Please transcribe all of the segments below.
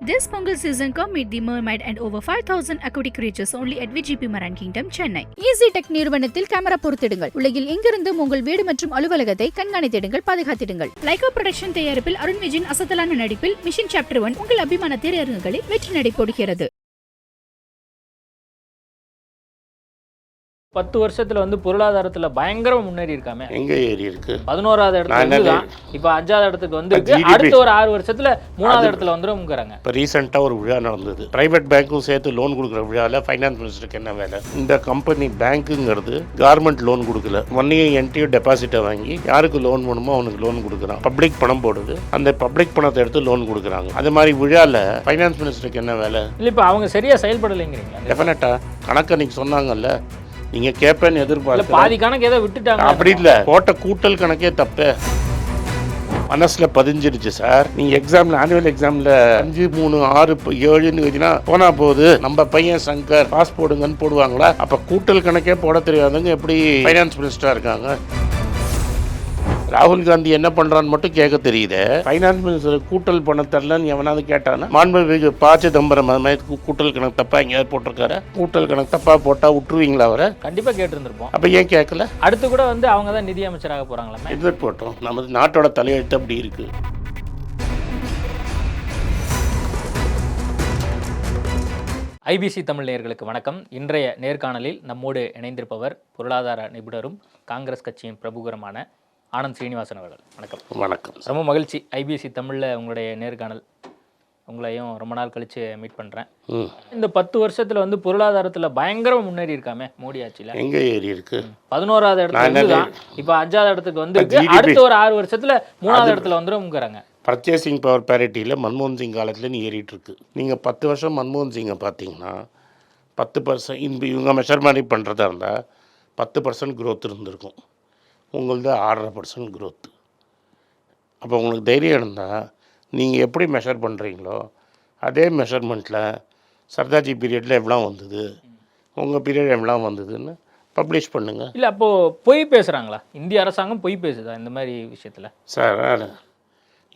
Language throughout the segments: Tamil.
This Pongal season come meet the mermaid and over 5000 aquatic creatures only at VGP Marine Kingdom, Chennai. Easy Tech நிறுவனத்தில் கேமரா பொருத்திடுங்கள். உலகில் எங்கிருந்தும் உங்கள் வீடு மற்றும் அலுவலகத்தை கண்காணித்திடுங்கள் பாதுகாத்திடுங்கள். லைகா ப்ரொடக்ஷன் தயாரிப்பில் அருண் விஜயின் அசத்தலான நடிப்பில் மிஷன் சாப்டர் ஒன் உங்கள் அபிமான திரையரங்குகளில் வெற்றி நடை பத்து வருஷத்துல வந்து பொருளாதாரத்துல பயங்கரமா முன்னேறி இருக்காமே. எங்க ஏறி இருக்கு? பதினோராவது இடத்துல இப்ப அஞ்சாவது இடத்துக்கு வந்து அடுத்த ஒரு ஆறு வருஷத்துல மூணாவது இடத்துல வந்துருங்கிறாங்க இப்போ ரீசெண்டாக ஒரு விழா நடந்தது. பிரைவேட் பேங்க்கும் சேர்த்து லோன் கொடுக்குற விழாவில் ஃபைனான்ஸ் மினிஸ்டருக்கு என்ன வேலை? இந்த கம்பெனி பேங்க்குங்கிறது கார்மெண்ட் லோன் கொடுக்கல. ஒன்னையும் என்டியூ டெபாசிட்டை வாங்கி யாருக்கு லோன் வேணுமோ அவனுக்கு லோன் கொடுக்குறான். பப்ளிக் பணம் போடுது. அந்த பப்ளிக் பணத்தை எடுத்து லோன் கொடுக்குறாங்க. அது மாதிரி விழாவில் ஃபைனான்ஸ் மினிஸ்டருக்கு என்ன வேலை? இல்ல இப்ப அவங்க சரியா செயல்படலைங்கிறீங்களா டெஃபினட்டாக கணக்கு அன்னைக்கு சொன்னாங்கல்ல நீங்கள் கேட்பேன்னு இல்ல எதிர்பார்க்க பாதி கணக்கு ஏதோ விட்டுட்டாங்க. அப்படி இல்லை. போட்ட கூட்டல் கணக்கே தப்பு. மனசுல பதிஞ்சிருச்சு சார். நீங்க எக்ஸாம்ல ஆனுவல் எக்ஸாம்ல அஞ்சு மூணு ஆறு ஏழுன்னு எழுதினா போனா போகுது. நம்ம பையன் சங்கர் பாஸ் போடுங்கன்னு போடுவாங்களா? அப்ப கூட்டல் கணக்கே போட தெரியாதவங்க எப்படி ஃபைனான்ஸ் மினிஸ்டரா இருக்காங்க? ராகுல் காந்தி என்ன பண்றான்னு மட்டும் கேட்க தெரியுது. ஃபைனான்ஸ் மினிஸ்டர் கூட்டல் பண்ண தரலன்னு எவனாவது கேட்டானா? மாண்புமிகு ப. சிதம்பரம் அது மாதிரி கூ- கூட்டல் கணக்கு தப்பா எங்கேயாவது போட்டிருக்காரு? கூட்டல் கணக்கு தப்பா போட்டா விட்டுருவீங்களா அவரை? கண்டிப்பா கேட்டு இருந்திருப்போம் அப்ப ஏன் கேட்கல? அடுத்து கூட வந்து அவங்க தான் நிதி அமைச்சராக போறாங்களாமே. எதிர்ப்பு போட்டோம். நமது நாட்டோட தலையெழுத்து அப்படி இருக்கு. ஐபிசி தமிழ் நேயர்களுக்கு வணக்கம். இன்றைய நேர்காணலில் நம்மோடு இணைந்திருப்பவர் பொருளாதார நிபுணரும் காங்கிரஸ் கட்சியின் பிரபுகரமான ஆனந்த் ஸ்ரீனிவாசன் அவர்கள். வணக்கம். வணக்கம். ரொம்ப மகிழ்ச்சி. ஐபிசி தமிழில் உங்களுடைய நேர்காணல். உங்களையும் ரொம்ப நாள் கழிச்சு மீட் பண்ணுறேன் இந்த பத்து வருஷத்துல வந்து பொருளாதாரத்துல பயங்கரமா முன்னேறி இருக்காமே மோடி ஆட்சியில. எங்க ஏறி இருக்கு? பதினோராவது இடத்துல தான். இப்ப அஞ்சாவது இடத்துக்கு வந்து அடுத்த ஒரு ஆறு வருஷத்துல மூணாவது இடத்துல வந்துருங்கிறாங்க பர்ச்சேசிங் பவர் பேரிட்டியில் மன்மோகன் சிங் காலத்தில் நீ ஏறிட்டு இருக்கு. நீங்கள் பத்து வருஷம் மன்மோகன் சிங்கை பார்த்தீங்கன்னா பத்து பர்சன்ட் இவங்க மெஷர் மாதிரி பண்ணுறதா இருந்தால் பத்து பர்சன்ட் growth இருந்திருக்கும். உங்களது ஆறரை பர்சன்ட் growth. அப்போ உங்களுக்கு தைரியம் இருந்தால் நீங்கள் எப்படி மெஷர் பண்ணுறீங்களோ அதே மெஷர்மெண்ட்டில் சர்தார்ஜி பீரியடில் எவ்வளோ வந்தது உங்கள் பீரியட் எவ்வளோ வந்ததுன்னு பப்ளிஷ் பண்ணுங்கள் இல்ல அப்போ பொய் பேசுறாங்களா? இந்திய அரசாங்கம் பொய் பேசுதா இந்த மாதிரி விஷயத்துல? சார்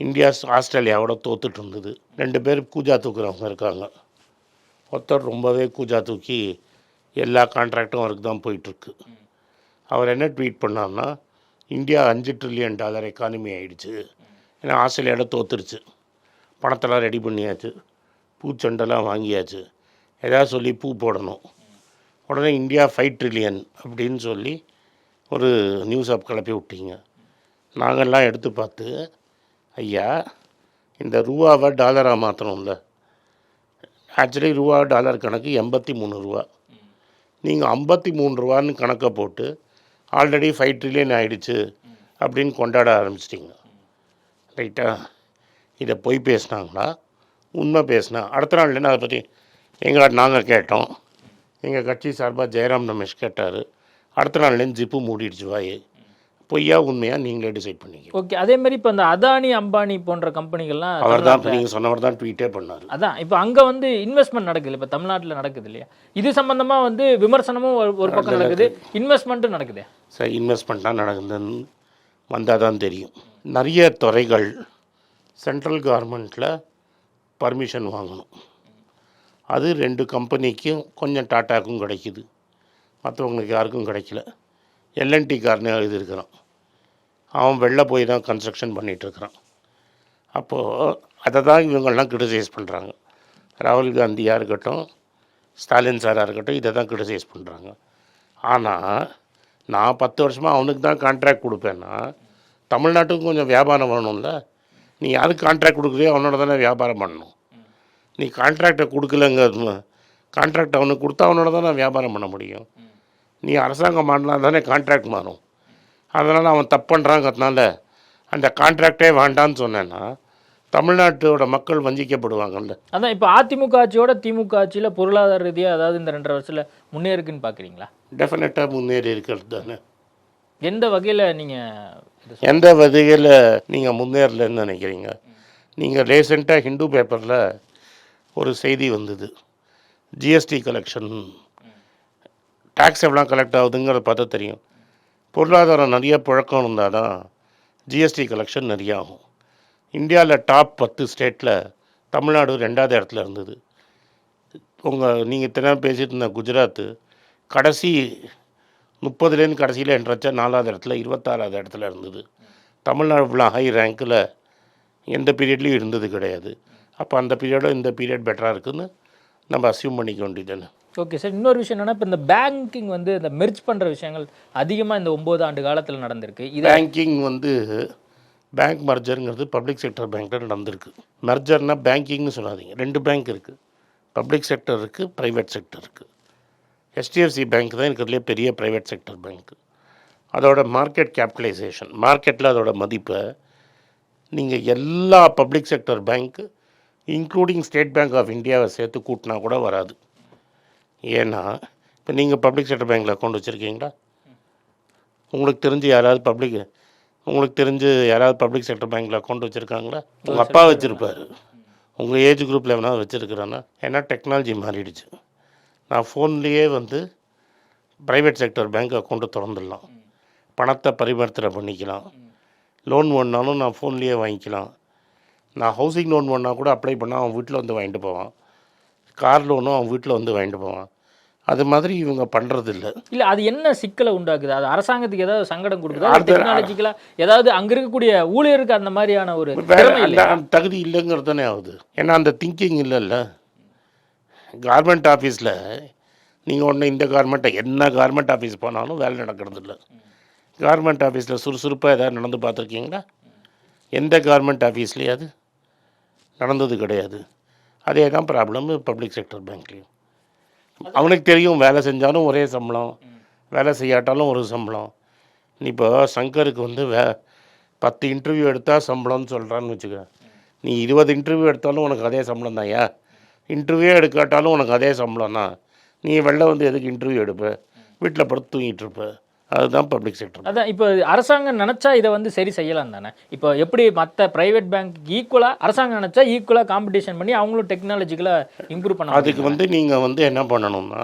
இந்தியா ஆஸ்திரேலியாவோட தோத்துட்டு இருந்தது. ரெண்டு பேர் கூஜா தூக்குறவங்க இருக்காங்க. ஒருத்தர் ரொம்பவே கூஜா தூக்கி எல்லா கான்ட்ராக்டும் அவருக்கு தான் போயிட்டுருக்கு அவர் என்ன ட்வீட் பண்ணார்னா இந்தியா அஞ்சு ட்ரில்லியன் டாலர் எக்கானமி ஆகிடுச்சு ஏன்னா ஆஸ்திரேலியாவோட தோத்துருச்சு. பணத்தெல்லாம் ரெடி பண்ணியாச்சு. பூச்சண்டெல்லாம் வாங்கியாச்சு. ஏதாவது சொல்லி பூ போடணும். உடனே இந்தியா ஃபைவ் ட்ரில்லியன் அப்படின்னு சொல்லி ஒரு நியூஸ் ஆப் கிளப்பி விட்டீங்க. நாங்கள்லாம் எடுத்து பார்த்து ஐயா இந்த ரூபாவை டாலராக மாற்றணும்ல ஆக்சுவலி ரூபா டாலர் கணக்கு எண்பத்தி மூணு ரூபா நீங்கள் ஐம்பத்தி மூணு ரூபான்னு கணக்கை போட்டு ஆல்ரெடி ஃபைவ் ட்ரில்லியன் ஆயிடுச்சு அப்படின்னு கொண்டாட ஆரம்பிச்சிட்டிங்க. ரைட்டா? இதை பொய் பேசுனாங்களா? உண்மை பேசினா. அடுத்த நாள்லேருந்து அதை பற்றி எங்களை நாங்கள் கேட்டோம். எங்கள் கட்சி சார்பாக ஜெயராம் ரமேஷ் கேட்டார். அடுத்த நாள்லேருந்து ஜிப்பு மூடிடுச்சு வாயை. பொய்யா உண்மையா நீங்களே டிசைட் பண்ணிக்க ஓகே அதே மாதிரி இப்ப இந்த அதானி அம்பானி போன்ற கம்பெனிகள்லாம் அவர் தான் நீங்கள் சொன்னவர் தான் ட்வீட்டே பண்ணார். அதான் இப்போ அங்க வந்து இன்வெஸ்ட்மெண்ட் நடக்குது இப்ப தமிழ்நாட்டுல நடக்குது இல்லையா? இது சம்பந்தமா வந்து விமர்சனமும் ஒரு ஒரு பக்கம் நடக்குது. இன்வெஸ்ட்மெண்ட்டும் நடக்குது. சரி இன்வெஸ்ட்மெண்ட்லாம் நடக்குதுன்னு வந்தால் தான் தெரியும். நிறைய துறைகள் சென்ட்ரல் கவர்மெண்ட்டில் பர்மிஷன் வாங்கணும். அது ரெண்டு கம்பெனிக்கும் கொஞ்சம் டாட்டாக்கும் கிடைக்கிது. மற்றவங்களுக்கு யாருக்கும் கிடைக்கல. எல்என்டி காரனே எழுதியிருக்கிறான். அவன் வெளில போய் தான் கன்ஸ்ட்ரக்ஷன் பண்ணிகிட்ருக்கிறான் அப்போது அதை தான் இவங்கெல்லாம் கிரிட்டிசைஸ் பண்ணுறாங்க ராகுல் காந்தியாக இருக்கட்டும் ஸ்டாலின் சாராக இருக்கட்டும் இதை தான் கிரிட்டிசைஸ் பண்ணுறாங்க ஆனால் நான் பத்து வருஷமாக அவனுக்கு தான் கான்ட்ராக்ட் கொடுப்பேன்னா தமிழ்நாட்டுக்கும் கொஞ்சம் வியாபாரம் வரணும்ல. நீ யாருக்கு கான்ட்ராக்ட் கொடுக்குறியோ அவனோட தானே வியாபாரம் பண்ணணும். நீ கான்ட்ராக்டை கொடுக்கலங்க கான்ட்ராக்ட் அவனுக்கு கொடுத்தா அவனோட தானே வியாபாரம் பண்ண முடியும். நீ அரசாங்கம் மாறினா தானே கான்ட்ராக்ட் மாறும். அதனால் அவன் தப்பு பண்ணுறாங்கிறதுனால அந்த கான்ட்ராக்டே வேண்டான்னு சொன்னேன்னா தமிழ்நாட்டோட மக்கள் வஞ்சிக்கப்படுவாங்கல்ல. அதான் இப்போ அதிமுக ஆட்சியோட திமுக ஆட்சியில பொருளாதார ரீதியா அதாவது இந்த ரெண்டரை வருஷத்துல முன்னேறுக்குன்னு பாக்குறீங்களா? டெஃபினட்டாக முன்னேறி இருக்கிறது தானே. எந்த வகையில நீங்க இது சொல்றீங்க? எந்த வகையில் நீங்கள் முன்னேறலன்னு நினைக்கிறீங்க? நீங்கள் ரீசெண்டாக ஹிந்து பேப்பரில் ஒரு செய்தி வந்தது. ஜிஎஸ்டி கலெக்ஷன் டேக்ஸ் எவ்வளோ கலெக்ட் ஆகுதுங்கிறத பார்த்தா தெரியும். பொருளாதாரம் நிறைய புழக்கம் இருந்தால் தான் ஜிஎஸ்டி கலெக்ஷன் நிறைய ஆகும். இந்தியாவில் டாப் பத்து ஸ்டேட்டில் தமிழ்நாடு ரெண்டாவது இடத்துல இருந்தது. உங்கள் நீங்கள் தின பேசிட்டு இருந்த குஜராத்து கடைசி முப்பதுலேருந்து கடைசியில் என்றச்சா நாலாவது இடத்துல இருபத்தாறாவது இடத்துல இருந்தது. தமிழ்நாடு இவ்வளோ ஹை ரேங்க்கில் எந்த பீரியட்லேயும் இருந்தது கிடையாது. அப்போ அந்த பீரியடோ இந்த பீரியட் பெட்டராக இருக்குன்னு நம்ம அசியூம் பண்ணிக்க வேண்டியதுன்னு ஓகே சார் இன்னொரு விஷயம் என்னன்னா இப்போ இந்த பேங்கிங் வந்து இந்த மெர்ஜ் பண்ணுற விஷயங்கள் அதிகமாக இந்த ஒம்பது ஆண்டு காலத்தில் நடந்திருக்கு. இது பேங்கிங் வந்து பேங்க் மர்ஜருங்கிறது பப்ளிக் செக்டர் பேங்க்கில் நடந்திருக்கு. மர்ஜர்னால் பேங்கிங்னு சொல்லாதீங்க. ரெண்டு பேங்க் இருக்குது பப்ளிக் செக்டர் இருக்குது ப்ரைவேட் செக்டர் இருக்குது ஹெச்டிஎஃப்சி பேங்க் தான் இருக்கிறதுலே பெரிய ப்ரைவேட் செக்டர் பேங்க்கு அதோட மார்க்கெட் கேபிட்டலைசேஷன் மார்க்கெட்டில் அதோட மதிப்பை நீங்கள் எல்லா பப்ளிக் செக்டர் பேங்க்கு இன்க்ளூடிங் ஸ்டேட் பேங்க் ஆஃப் இந்தியாவை சேர்த்து கூட்டினா கூட வராது. ஏன்னா இப்போ நீங்கள் பப்ளிக் செக்டர் பேங்க்கில் அக்கௌண்ட் வச்சுருக்கீங்களா? உங்களுக்கு தெரிஞ்சு யாராவது பப்ளிக் உங்களுக்கு தெரிஞ்சு யாராவது பப்ளிக் செக்டர் பேங்க்கில் அக்கௌண்ட் வச்சுருக்காங்களா? உங்கள் அப்பா வச்சுருப்பாரு. உங்கள் ஏஜ் குரூப்பில் எவனாவது வச்சுருக்கிறானா ஏன்னா டெக்னாலஜி மாறிடுச்சு. நான் ஃபோன்லேயே வந்து ப்ரைவேட் செக்டர் பேங்க் அக்கௌண்ட்டு திறந்துடலாம். பணத்தை பரிவர்த்தனை பண்ணிக்கலாம். லோன் வேணுனாலும் நான் ஃபோன்லேயே வாங்கிக்கலாம். நான் ஹவுசிங் லோன் வேணா கூட அப்ளை பண்ணால் அவன் வீட்டில் வந்து வாங்கிட்டு போவான். கார் லோனும் அவன் வீட்டில் வந்து வாங்கிட்டு போவான். அது மாதிரி இவங்க பண்ணுறது இல்லை இல்லை அது என்ன சிக்கலை உண்டாக்குது? அது அரசாங்கத்துக்கு ஏதாவது சங்கடம் கொடுக்குதா? டெக்னாலஜிக்கலாக ஏதாவது அங்கே இருக்கக்கூடிய ஊழியருக்கு அந்த மாதிரியான ஒரு தகுதி இல்லைங்கிறது தானே ஆகுது. ஏன்னா அந்த திங்கிங் இல்லைல்ல. கார்மெண்ட் ஆஃபீஸில் நீங்கள் ஒன்று இந்த கார்மெண்ட்டை என்ன கார்மெண்ட் ஆஃபீஸ் போனாலும் வேலை நடக்கிறது இல்லை கார்மெண்ட் ஆஃபீஸில் சுறுசுறுப்பாக ஏதாவது நடந்து பார்த்துருக்கீங்களா? எந்த கார்மெண்ட் ஆஃபீஸ்லேயாவது நடந்தது கிடையாது. அதே தான் ப்ராப்ளம் பப்ளிக் செக்டர் பேங்க்லேயும் அவனுக்கு தெரியும் வேலை செஞ்சாலும் ஒரே சம்பளம் வேலை செய்யாட்டாலும் ஒரு சம்பளம். நீ இப்போ சங்கருக்கு வந்து வே பத்து இன்டர்வியூ எடுத்தால் சம்பளம்னு சொல்கிறான்னு வச்சுக்க. நீ இருபது இன்டர்வியூ எடுத்தாலும் உனக்கு அதே சம்பளம் தான்யா இன்டர்வியூ எடுக்காட்டாலும் உனக்கு அதே சம்பளம் தான். நீ வெளில வந்து எதுக்கு இன்டர்வியூ எடுப்ப? வீட்டில் படுத்து தூங்கிட்டு இருப்ப. அதுதான் பப்ளிக் செக்டர் அதான் இப்போ அரசாங்கம் நினைச்சா இதை வந்து சரி செய்யலாம் தானே? இப்போ எப்படி மற்ற பிரைவேட் பேங்க் ஈக்குவலா அரசாங்கம் நினைச்சா ஈக்குவலா காம்படிஷன் பண்ணி அவங்களும் டெக்னாலஜிக்கலா இம்ப்ரூவ் பண்ண அதுக்கு வந்து நீங்கள் வந்து என்ன பண்ணணும்னா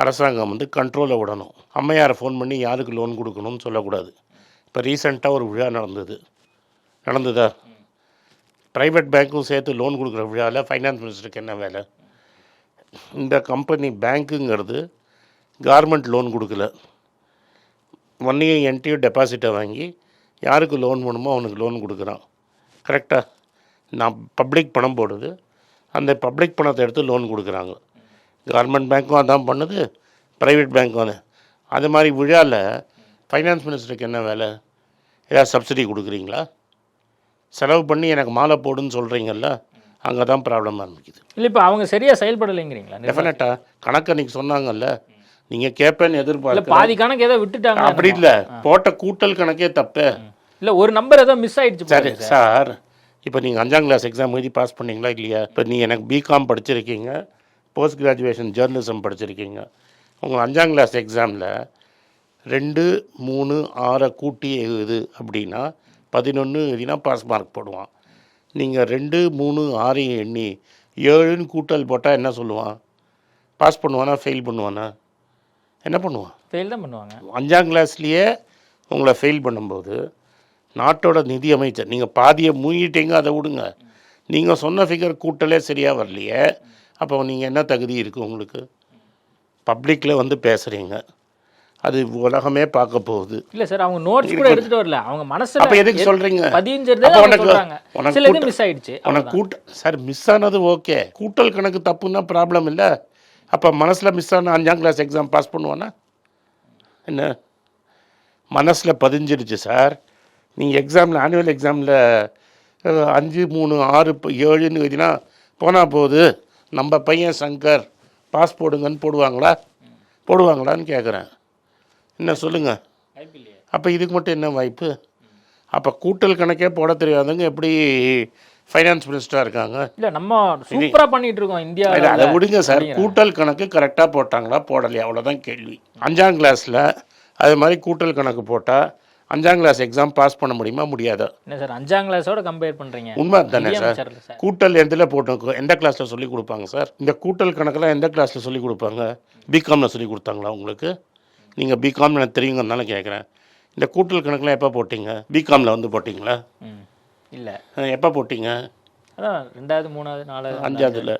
அரசாங்கம் வந்து கண்ட்ரோலை விடணும். அம்மையாரை ஃபோன் பண்ணி யாருக்கு லோன் கொடுக்கணும்னு சொல்லக்கூடாது. இப்போ ரீசெண்டாக ஒரு விழா நடந்தது. நடந்ததா? ப்ரைவேட் பேங்க்கும் சேர்த்து லோன் கொடுக்குற விழாவில் ஃபைனான்ஸ் மினிஸ்டருக்கு என்ன வேலை? இந்த கம்பெனி பேங்க்குங்கிறது கார்மெண்ட் லோன் கொடுக்கல. ஒன்றையும் என்கிட்டயும் டெபாசிட்டை வாங்கி யாருக்கு லோன் வேணுமோ அவனுக்கு லோன் கொடுக்குறான். கரெக்டாக நான் பப்ளிக் பணம் போடுது. அந்த பப்ளிக் பணத்தை எடுத்து லோன் கொடுக்குறாங்க. கவர்மெண்ட் பேங்க்கும் அதான் பண்ணுது ப்ரைவேட் பேங்க்கும் அது அது மாதிரி விழாவில் ஃபைனான்ஸ் மினிஸ்டருக்கு என்ன வேலை? ஏதாவது சப்சிடி கொடுக்குறீங்களா? செலவு பண்ணி எனக்கு மாலை போடுன்னு சொல்கிறீங்கல்ல அங்கே தான் ப்ராப்ளம் ஆரம்பிக்குது. இல்லை இப்போ அவங்க சரியா செயல்படலைங்கிறீங்களா? டெஃபினட்டாக கணக்கு அன்றைக்கி சொன்னாங்கல்ல நீங்கள் கேட்பேன்னு இல்ல எதிர்பார்க்க பாதி கணக்கு ஏதோ விட்டுட்டாங்க. அப்படி இல்லை. போட்ட கூட்டல் கணக்கே தப்பு. இல்ல ஒரு நம்பர் ஏதோ மிஸ் ஆயிடுச்சு சரி சார் இப்போ நீங்கள் அஞ்சாம் கிளாஸ் எக்ஸாம் எழுதி பாஸ் பண்ணீங்களா இல்லையா? இப்போ நீ எனக்கு பிகாம் படிச்சிருக்கீங்க போஸ்ட் கிராஜுவேஷன் ஜேர்னலிசம் படிச்சிருக்கீங்க. உங்கள் அஞ்சாம் கிளாஸ் எக்ஸாமில் ரெண்டு மூணு ஆறை கூட்டி எழுது அப்படின்னா பதினொன்று எழுதினா பாஸ் மார்க் போடுவான். நீங்கள் ரெண்டு மூணு ஆறையும் எண்ணி ஏழுன்னு கூட்டல் போட்டால் என்ன சொல்லுவான்? பாஸ் பண்ணுவானா ஃபெயில் பண்ணுவானா? என்ன பண்ணுவான்? ஃபெயில் தான் பண்ணுவாங்க. அஞ்சாம் கிளாஸ்லேயே உங்களை ஃபெயில் பண்ணும்போது நாட்டோட நிதி அமைச்சர் நீங்கள் பாதியை மூங்கிட்டீங்க அதை விடுங்க. நீங்கள் சொன்ன ஃபிகர் கூட்டலே சரியாக வரலையே அப்போ நீங்கள் என்ன தகுதி இருக்குது உங்களுக்கு? பப்ளிக்கில் வந்து பேசுகிறீங்க அது உலகமே பார்க்க போகுது. இல்ல சார் அவங்க நோட்ஸ் கூட எடுத்துட்டு வரல. அவங்க மனசுல அப்போ எதுக்கு அவங்க உனக்கு- சொல்றாங்க. சில இது மிஸ் ஆயிடுச்சு. உனக்கு கூட்ட சார் மிஸ் ஆனது ஓகே கூட்டல் கணக்கு தப்புன்னா ப்ராப்ளம் இல்லை. அப்போ மனசில் மிஸ் ஆன அஞ்சாம் கிளாஸ் எக்ஸாம் பாஸ் பண்ணுவானா? என்ன? மனசில் பதிஞ்சிடுச்சு சார் நீங்கள் எக்ஸாமில் ஆனுவல் எக்ஸாமில் அஞ்சு மூணு ஆறு இப்போ ஏழுன்னு எழுதினா போனால் போகுது நம்ம பையன் சங்கர் பாஸ் போடுங்கன்னு போடுவாங்களா? போடுவாங்களான்னு கேட்குறேன் என்ன சொல்லுங்கள். அப்போ இதுக்கு மட்டும் என்ன வாய்ப்பு? அப்போ கூட்டல் கணக்கே போட தெரியாதவங்க எப்படி ஃபைனான்ஸ் மினிஸ்டராக இருக்காங்க. இல்ல நம்ம சூப்பரா பண்ணிட்டு இருக்கோம் இந்தியா அதை விடுங்க சார். கூட்டல் கணக்கு கரெக்டாக போட்டாங்களா? போடலையா? அவ்வளோதான் கேள்வி. அஞ்சாம் கிளாஸில் அது மாதிரி கூட்டல் கணக்கு போட்டால் அஞ்சாம் கிளாஸ் எக்ஸாம் பாஸ் பண்ண முடியுமா? முடியாதா. என்ன சார் அஞ்சாம் கிளாஸோட கம்பேர் பண்றீங்க? உண்மை தானே சார்? கூட்டல் எதில் போட்டு எந்த கிளாஸில் சொல்லி கொடுப்பாங்க சார்? இந்த கூட்டல் கணக்கெல்லாம் எந்த கிளாஸில் சொல்லி கொடுப்பாங்க? பிகாமில் சொல்லி கொடுத்தாங்களா உங்களுக்கு? நீங்கள் பிகாம்னு எனக்கு தெரியுங்கிறதுனால கேட்குறேன் இந்த கூட்டல் கணக்கெலாம் எப்போ போட்டீங்க? பிகாமில் வந்து போட்டிங்களா? இல்ல. எப்போ போட்டீங்க? அதான் ரெண்டாவது மூணாவது நாலாவது அஞ்சாவதுல.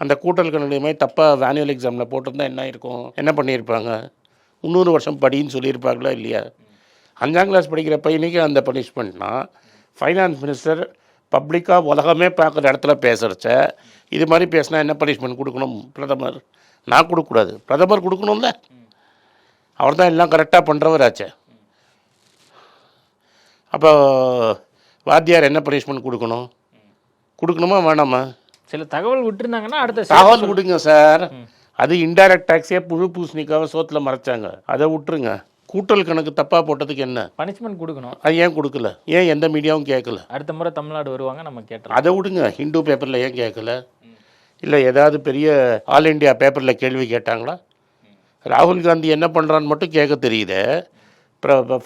அந்த கூட்டல் கணக்கு மாதிரி தப்பாக ஆனுவல் எக்ஸாமில் போட்டிருந்தா என்ன இருக்கும்? என்ன பண்ணியிருப்பாங்க? முந்நூறு வருஷம் படின்னு சொல்லியிருப்பாங்களா இல்லையா? அஞ்சாம் கிளாஸ் படிக்கிற பையனுக்கு அந்த பனிஷ்மெண்ட்னா ஃபைனான்ஸ் மினிஸ்டர் பப்ளிக்காக உலகமே பார்க்குற இடத்துல பேசுகிறச்ச இது மாதிரி பேசினா என்ன பனிஷ்மெண்ட் கொடுக்கணும் பிரதமர்? நான் கொடுக்கக்கூடாது. பிரதமர் கொடுக்கணும்ல. அவர் தான் எல்லாம் கரெக்டாக பண்ணுறவராச்சே அப்போ வாத்தியார் என்ன பனிஷ்மெண்ட் கொடுக்கணும்? கொடுக்கணுமா வேணாமா? சில தகவல் விட்டுருந்தாங்கன்னா அடுத்த தகவல் விடுங்க சார் அது இன்டைரக்ட் டேக்ஸே புழு பூசணிக்காக சோத்துல மறைச்சாங்க. அதை விட்டுருங்க. கூட்டல் கணக்கு தப்பாக போட்டதுக்கு என்ன? பனிஷ்மெண்ட் கொடுக்கணும். அது ஏன் கொடுக்கல? ஏன் எந்த மீடியாவும் கேட்கல? அடுத்த முறை தமிழ்நாடு வருவாங்க நம்ம கேட்டுறோம். அதை விடுங்க. ஹிந்து பேப்பரில் ஏன் கேட்கல? இல்லை ஏதாவது பெரிய ஆல் இண்டியா பேப்பரில் கேள்வி கேட்டாங்களா? ராகுல் காந்தி என்ன பண்ணுறான்னு மட்டும் கேட்க தெரியுதே.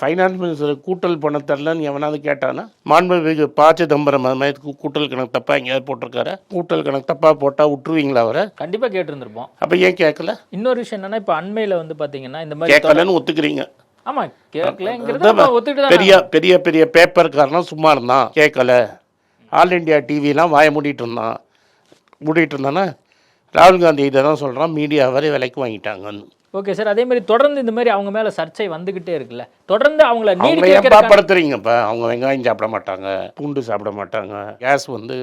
ஃபைனான்ஸ் மினிஸ்டர் கூட்டல் பணம் தரலன்னு எவனாவது கேட்டானா மாண்புமிகு ப சிதம்பரம் அது மாதிரி கூட்டல் கணக்கு தப்பாக எங்கேயாவது போட்டிருக்காரு. கூட்டல் கணக்கு தப்பாக போட்டால் விட்டுருவீங்களா அவரை? கண்டிப்பா கேட்டிருந்திருப்போம். அப்போ ஏன் கேட்கல? இன்னொரு விஷயம் என்னன்னா இப்ப அண்மையில வந்து பாத்தீங்கன்னா இந்த மாதிரி கேட்கலன்னு ஒத்துக்கிறீங்க. ஆமா கேட்கலங்கிறது பெரிய பெரிய பெரிய பேப்பர்காரனும் சும்மா இருந்தான். கேட்கல. ஆல் இண்டியா டிவிலாம் வாய மூடிட்டு இருந்தான். மூடிட்டு இருந்தானா ராகுல் காந்தி இதை தான் சொல்கிறான் மீடியா வரை விலைக்கு வாங்கிட்டாங்கன்னு. ஓகே சார் அதே மாதிரி தொடர்ந்து இந்த மாதிரி அவங்க மேல சர்ச்சை வந்துகிட்டே இருக்குல்ல. தொடர்ந்து அவங்கள நீடி அவங்க வெங்காயம் சாப்பிட மாட்டாங்க பூண்டு சாப்பிட மாட்டாங்க கேஸ் வந்து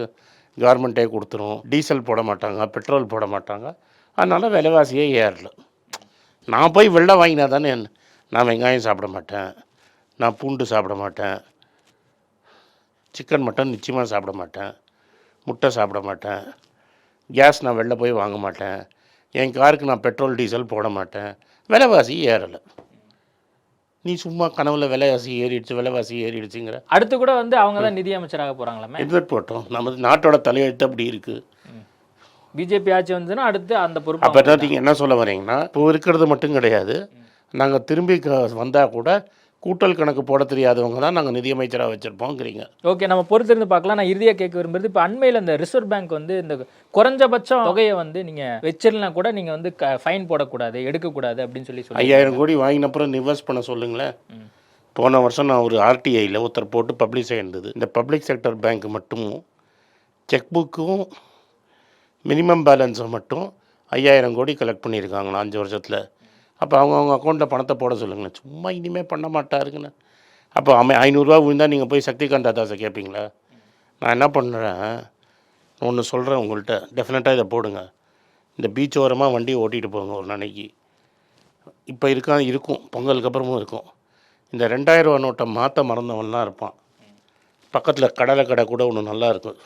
கவர்மெண்ட்டே கொடுத்துரும் டீசல் போட மாட்டாங்க பெட்ரோல் போட மாட்டாங்க. அதனால விலைவாசியே ஏறல. நான் போய் வெள்ளை வாங்கினா தானே என்ன? நான் வெங்காயம் சாப்பிட மாட்டேன் நான் பூண்டு சாப்பிட மாட்டேன் சிக்கன் மட்டன் நிச்சயமாக சாப்பிட மாட்டேன் முட்டை சாப்பிட மாட்டேன் கேஸ் நான் வெளில போய் வாங்க மாட்டேன். என் காருக்கு நான் பெட்ரோல் டீசல் போட மாட்டேன். விலைவாசி ஏறலை. நீ சும்மா கனவுல விலைவாசி ஏறிடுச்சு விலைவாசி ஏறிடுச்சுங்கிற. அடுத்து கூட வந்து அவங்க தான் நிதி அமைச்சராக போறாங்களாமே? எதிர்ப்பு போட்டோம். நமது நாட்டோட தலையெழுத்து அப்படி இருக்குது பிஜேபி ஆட்சி வந்துன்னா அடுத்து அந்த பொறுப்பு அப்போ நீங்கள் என்ன சொல்ல வரீங்கன்னா இப்போ இருக்கிறது மட்டும் கிடையாது. நாங்கள் திரும்பி வந்தால் கூட கூட்டல் கணக்கு போட தெரியாதவங்க தான் நாங்கள் நிதியமைச்சராக வச்சுருப்போங்கிறீங்க. ஓகே நம்ம பொறுத்திருந்து பார்க்கலாம். நான் இறுதியாக கேட்க விரும்புறது இப்போ அண்மையில் இந்த ரிசர்வ் பேங்க் வந்து இந்த குறைஞ்சபட்சம் தொகையை வந்து நீங்கள் வச்சிடலாம் கூட நீங்கள் வந்து ஃபைன் போடக்கூடாது எடுக்கக்கூடாது அப்படின்னு சொல்லி சொல்லி ஐயாயிரம் கோடி வாங்கின அப்புறம் நிவர்ஸ் பண்ண சொல்லுங்களேன். போன வருஷம் நான் ஒரு ஆர்டிஐயில் ஒருத்தர் போட்டு பப்ளிஷ் ஆயிருந்தது. இந்த பப்ளிக் செக்டர் பேங்க் மட்டும் செக் புக்கும் மினிமம் பேலன்ஸை மட்டும் ஐயாயிரம் கோடி கலெக்ட் பண்ணியிருக்காங்களா அஞ்சு வருஷத்தில். அப்போ அவங்க அவங்க அக்கௌண்ட்டில் பணத்தை போட சொல்லுங்களேன். சும்மா இனிமேல் பண்ண மாட்டாருங்கண்ணே. அப்போ அவன் ஐநூறுரூவா விழுந்தா நீங்கள் போய் சக்திகாந்த் தாதாஸை கேட்பீங்களா நான் என்ன பண்ணுறேன்? ஒன்று சொல்கிறேன் உங்கள்கிட்ட டெஃபினட்டாக இதை போடுங்க. இந்த பீச் ஓரமாக வண்டியை ஓட்டிகிட்டு போங்க ஒரு நாளைக்கு. இப்போ இருக்கா இருக்கும். பொங்கலுக்கு அப்புறமும் இருக்கும். இந்த ரெண்டாயிரம் ரூபா நோட்டை மாற்ற மறந்தவன்லாம் இருப்பான். பக்கத்தில் கடலை கடை கூட ஒன்று நல்லாயிருக்கும்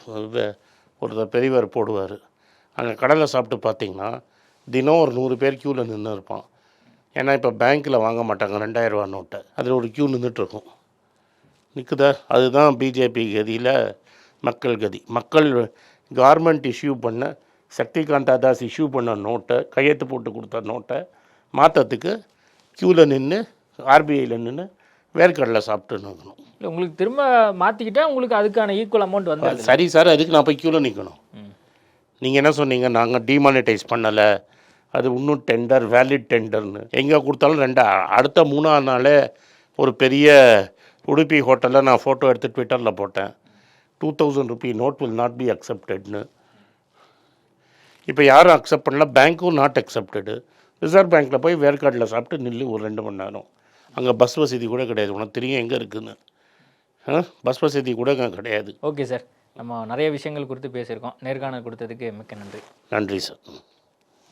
ஒருத்தர் பெரியவர் போடுவார். அங்கே கடலை சாப்பிட்டு பார்த்தீங்கன்னா தினம் ஒரு நூறு பேர் க்யூவில் நின்று இருப்பான் ஏன்னா இப்போ பேங்க்கில் வாங்க மாட்டாங்க ரெண்டாயிரம் ரூபா நோட்டை அதில் ஒரு க்யூ நின்றுட்டுருக்கும் நிற்குதா அதுதான் பிஜேபி கதியில் மக்கள் கதி. மக்கள் கார்மெண்ட் இஷ்யூ பண்ண சக்திகாந்தா தாஸ் இஷ்யூ பண்ண நோட்டை கையெழுத்து போட்டு கொடுத்த நோட்டை மாற்றத்துக்கு க்யூவில் நின்று ஆர்பிஐயில் நின்று வேர்க்கடலை சாப்பிட்டு நிற்கணும் இல்லை உங்களுக்கு திரும்ப மாற்றிக்கிட்டா உங்களுக்கு அதுக்கான ஈக்குவல் அமௌண்ட் வந்து சரி சார் அதுக்கு நான் போய் க்யூவில் நிற்கணும் நீங்கள் என்ன சொன்னீங்க? நாங்கள் டிமானிட்டைஸ் பண்ணலை. அது இன்னும் டெண்டர் வேலிட் டெண்டர்னு எங்கே கொடுத்தாலும் ரெண்டா அடுத்த மூணாவது நாளே ஒரு பெரிய உடுப்பி ஹோட்டலில் நான் ஃபோட்டோ எடுத்து ட்விட்டரில் போட்டேன். Two thousand rupee note will not be அக்செப்டட்னு இப்போ யாரும் அக்செப்ட் பண்ணல பேங்க்கும் நாட் அக்செப்டடு ரிசர்வ் பேங்க்கில் போய் வேர்க்காட்டில் சாப்பிட்டு நில்லு ஒரு ரெண்டு மணி நேரம். அங்கே பஸ் வசதி கூட கிடையாது. உனக்கு தெரியும் எங்கே இருக்குன்னு. ஆ? பஸ் வசதி கூட அங்கே கிடையாது. Okay sir. நம்ம நிறைய விஷயங்கள் குறித்து பேசியிருக்கோம். நேர்காணல் கொடுத்ததுக்கு மிக்க நன்றி. நன்றி sir.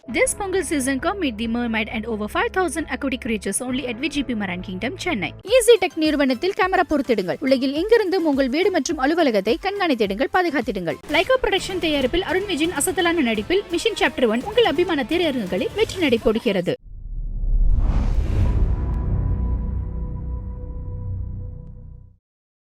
This Pongal season, come meet the mermaid and over 5000 aquatic creatures only at VGP Maran Kingdom, Chennai. Easy Tech நிறுவனத்தில் கேமரா பொருத்திடுங்கள். உலகில் எங்கிருந்தும் உங்கள் வீடு மற்றும் அலுவலகத்தை கண்காணித்திடுங்கள் பாதுகாத்திடுங்கள். லைகா ப்ரொடக்ஷன் தயாரிப்பில் அருண் விஜயின் அசத்தலான நடிப்பில் மிஷன் சாப்டர் ஒன் உங்கள் அபிமான திரையரங்குகளில் வெற்றி நடை போடுகிறது.